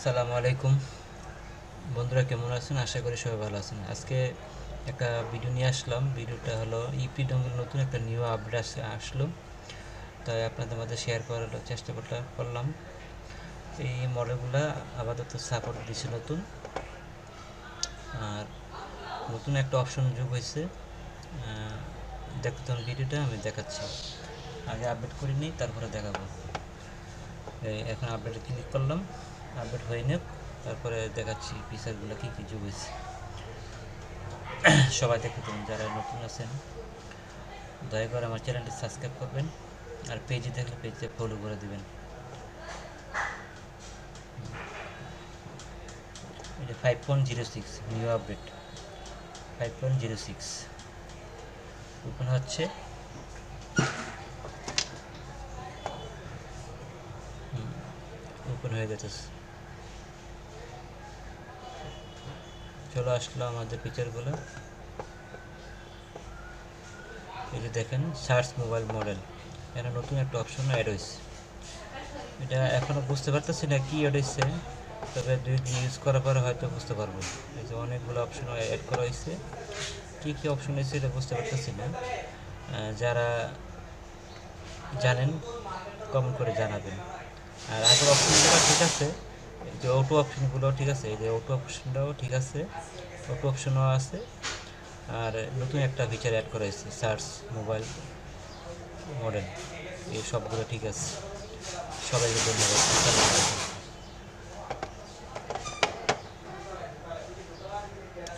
আসসালামু আলাইকুম। বন্ধুরা, কেমন আছেন? আশা করি সবাই ভালো আছেন। আজকে একটা ভিডিও নিয়ে আসলাম। ভিডিওটা হলো ইপি ডঙ্গের নতুন একটা নিউ আপডেট আসলো। তাই আপনাদের মধ্যে শেয়ার করার চেষ্টা করলাম করলাম। এই মডেলগুলা আপাতত সাপোর্ট দিচ্ছে নতুন। আর নতুন একটা অপশন যোগ হয়েছে দেখতে তখন ভিডিওটা, আমি দেখাচ্ছি। আগে আপডেট করিনি, তারপরে দেখাবো। এখন আপডেটে ক্লিক করলাম। আপডেট হয়ে নেব তারপরে দেখাচ্ছি ফিচারগুলো কী কী যোগ হয়েছে। সবাই দেখতে পাবেন যারা নতুন আছেন, দয়া করে আমার চ্যানেলটি সাবস্ক্রাইব করবেন, আর পেজে দেখলে পেজে ফলো করে দেবেন। এটা five point zero six new update five point zero six open হচ্ছে। ওপেন হয়ে গেছে। চলো আসলো আমাদের ফিচারগুলো এই যে দেখেন সার্চ মোবাইল মডেল এখানে নতুন একটা অপশন অ্যাড হয়েছে। এটা এখনও বুঝতে পারতেছি না কি অ্যাড হয়েছে, তবে দুই দিন ইউজ করার পরে হয়তো বুঝতে পারব। এই যে অনেকগুলো অপশন অ্যাড করা হয়েছে। কী কী অপশন হয়েছে এটা বুঝতে পারতেছি না। যারা জানেন কমেন্ট করে জানাবেন। আর আগের অপশনগুলো ঠিক আছে। যে অটো অপশনগুলো ঠিক আছে, এই যে অটো অপশনটাও ঠিক আছে অটো অপশনও আছে, আর নতুন একটা ফিচার অ্যাড করা হয়েছে সার্চ মোবাইল মডেল এই সবগুলো ঠিক আছে। সবাইকে ধন্যবাদ